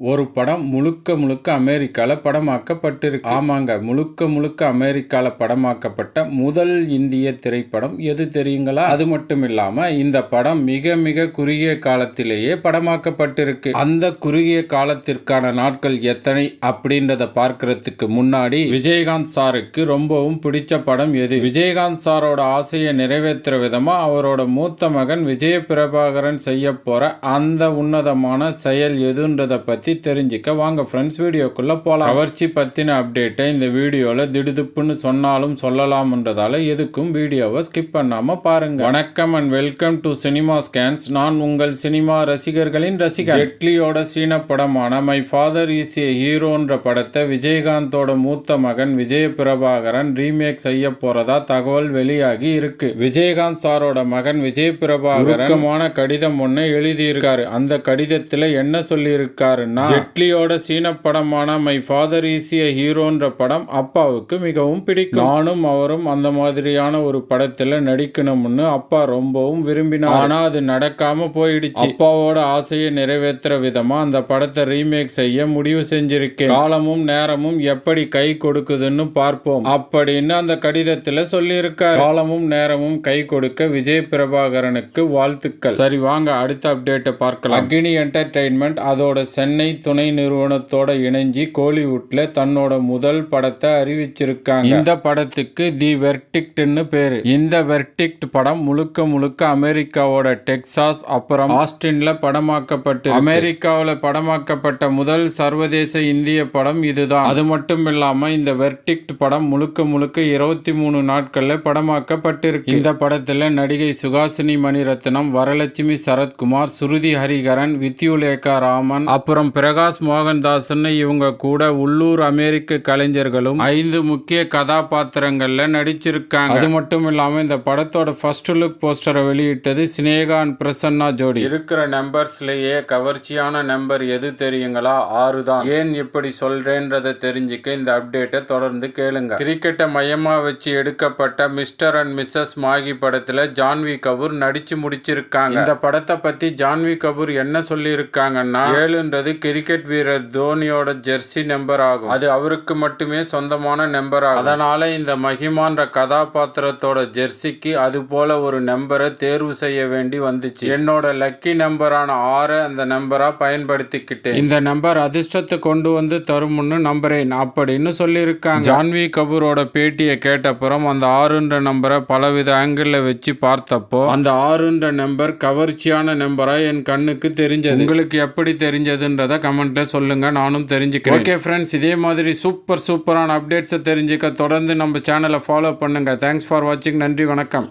ஒரு படம் முழுக்க முழுக்க அமெரிக்காவில் படமாக்கப்பட்டிருக்கு. ஆமாங்க முழுக்க முழுக்க அமெரிக்காவில் படமாக்கப்பட்ட முதல் இந்திய திரைப்படம் எது தெரியுங்களா? அது மட்டும் இல்லாம இந்த படம் மிக மிக குறுகிய காலத்திலேயே படமாக்கப்பட்டிருக்கு. அந்த குறுகிய காலத்திற்கான நாட்கள் எத்தனை அப்படின்றத பார்க்கறதுக்கு முன்னாடி விஜயகாந்த் சாருக்கு ரொம்பவும் பிடிச்ச படம் எது? விஜயகாந்த் சாரோட ஆசையை நிறைவேற்றுற விதமா அவரோட மூத்த மகன் விஜய பிரபாகரன் செய்ய போற அந்த உன்னதமான செயல் எதுன்றத பத்தி தெரிஞ்சுக்க வாங்க ஃப்ரெண்ட்ஸ் வீடியோக்குள்ள போலாம். கவர்ச்சி பத்தின அப்டேட்டை இந்த வீடியோல திடுதுப்புன்னு சொன்னாலும் சொல்லலாம்ன்றதால எதுக்கும் வீடியோவை ஸ்கிப் பண்ணாம பாருங்க. வணக்கம் and welcome to cinema scans நான் உங்கள் சினிமா ரசிகர்களின் ரசிகர் ஜெட்லியோட சீன படமான மை ஃபாதர் இஸ் ஏ ஹீரோன்ற படத்தை விஜயகாந்தோட மூத்த மகன் விஜய பிரபாகரன் ரீமேக் செய்ய போறதா தகவல் வெளியாகி இருக்கு. விஜயகாந்த் சாரோட மகன் விஜய் பிரபாகரன் கடிதம் ஒன்று எழுதியிருக்காரு. அந்த கடிதத்துல என்ன சொல்லியிருக்காருன்னா ஜெட்லியோட சீன படமான மை ஃபாதர் ஏ ஹீரோன்ற படம் அப்பாவுக்கு மிகவும் பிடிக்கும். நானும் அவரும் அந்த மாதிரியான ஒரு படத்துல நடிக்கணும்னு அப்பா ரொம்பவும் விரும்பினார். ஆனா அது நடக்காம போயிடுச்சு. அப்பாவோட ஆசையை நிறைவேற்றுற விதமா அந்த படத்தை ரீமேக் செய்ய முடிவு செஞ்சிருக்கேன். காலமும் நேரமும் எப்படி கை கொடுக்குதுன்னு பார்ப்போம். அப்படின்னு அந்த கடிதத்துல சொல்லியிருக்காரு. காலமும் நேரமும் கை கொடுக்க விஜய் பிரபாகரனுக்கு வாழ்த்துக்கள். சரி வாங்க அடுத்த அப்டேட்டை பார்க்கலாம். அக்னி என்டர்டைன்மெண்ட் அதோட சென்னை துணை நிறுவனத்தோட இணைஞ்சு கோலிவுட்ல தன்னோட முதல் படத்தை அறிவிச்சிருக்காங்க. இந்த படத்துக்கு தி வெர்டிக்ட்னு பேரு. இந்த வெர்டிக்ட் படம் முழுக்க முழுக்க அமெரிக்காவோட டெக்சாஸ் அப்புறம் ஆஸ்டின்ல படமாக்கப்பட்டு அமெரிக்காவில் படமாக்கப்பட்ட முதல் சர்வதேச இந்திய படம் இதுதான். அது மட்டும் இல்லாம இந்த வெர்டிக்ட் படம் முழுக்க முழுக்க இருபத்தி மூணு நாட்கள்ல படமாக்கப்பட்டிருக்கு. இந்த படத்துல நடிகை சுகாசினி மணிரத்னம் வரலட்சுமி சரத்குமார் சுருதி ஹரிகரன் வித்யுலேகா ராமன் அப்புறம் பிரகாஷ் மோகன்தாஸ்னு இவங்க கூட உள்ளூர் அமெரிக்க கலைஞர்களும் ஐந்து முக்கிய கதாபாத்திரங்கள்ல நடிச்சிருக்காங்க. அது மட்டும் இல்லாம இந்த படத்தோட ஃபர்ஸ்ட் லுக் போஸ்டரை வெளியிட்டது சினேகா அண்ட் பிரசன்னா ஜோடி. இருக்கிற நம்பர்ஸ்லயே கவர்ச்சியான நம்பர் எது தெரியுங்களா? ஆறு தான் ஏன் இப்படி சொல்றேன்றதை தெரிஞ்சுக்க இந்த அப்டேட்டை தொடர்ந்து கேளுங்க. கிரிக்கெட்டை மையமா வச்சு எடுக்கப்பட்ட மிஸ்டர் அண்ட் மிஸ்ஸஸ் மாகி படத்துல ஜான்வி கபூர் நடிச்சு முடிச்சிருக்காங்க. இந்த படத்தை பத்தி ஜான்வி கபூர் என்ன சொல்லி இருக்காங்கன்னா ஏழுன்றது கிரிக்கெட் வீரர் தோனியோட ஜெர்சி நம்பர் ஆகும். அது அவருக்கு மட்டுமே சொந்தமான நம்பர் ஆகும். அதனால இந்த மகிமான்ற கதாபாத்திரத்தோட ஜெர்சிக்கு அது போல ஒரு நம்பரை தேர்வு செய்ய வேண்டி வந்துச்சு. என்னோட லக்கி நம்பரான ஆறு அந்த நம்பரா பயன்படுத்திக்கிட்டேன். இந்த நம்பர் அதிர்ஷ்டத்தை கொண்டு வந்து தரும்னு நம்புறேன் அப்படின்னு சொல்லியிருக்காங்க. ஜான்வி கபூரோட பேட்டியை கேட்டப்புறம் அந்த ஆறுன்ற நம்பரை பலவித ஆங்கிள் வச்சு பார்த்தப்போ அந்த ஆறுன்ற நம்பர் கவர்ச்சியான நம்பரா என் கண்ணுக்கு தெரிஞ்சது. உங்களுக்கு எப்படி தெரிஞ்சதுன்றத கமெண்ட்ல சொல்லுங்க நானும் தெரிஞ்சுக்கிறேன். ஓகே ஃப்ரெண்ட்ஸ் இதே மாதிரி சூப்பர் சூப்பரான அப்டேட்ஸை தெரிஞ்சுக்க தொடர்ந்து நம்ம சேனலை ஃபாலோ பண்ணுங்க. தேங்க்ஸ் ஃபார் வாட்சிங் நன்றி வணக்கம்.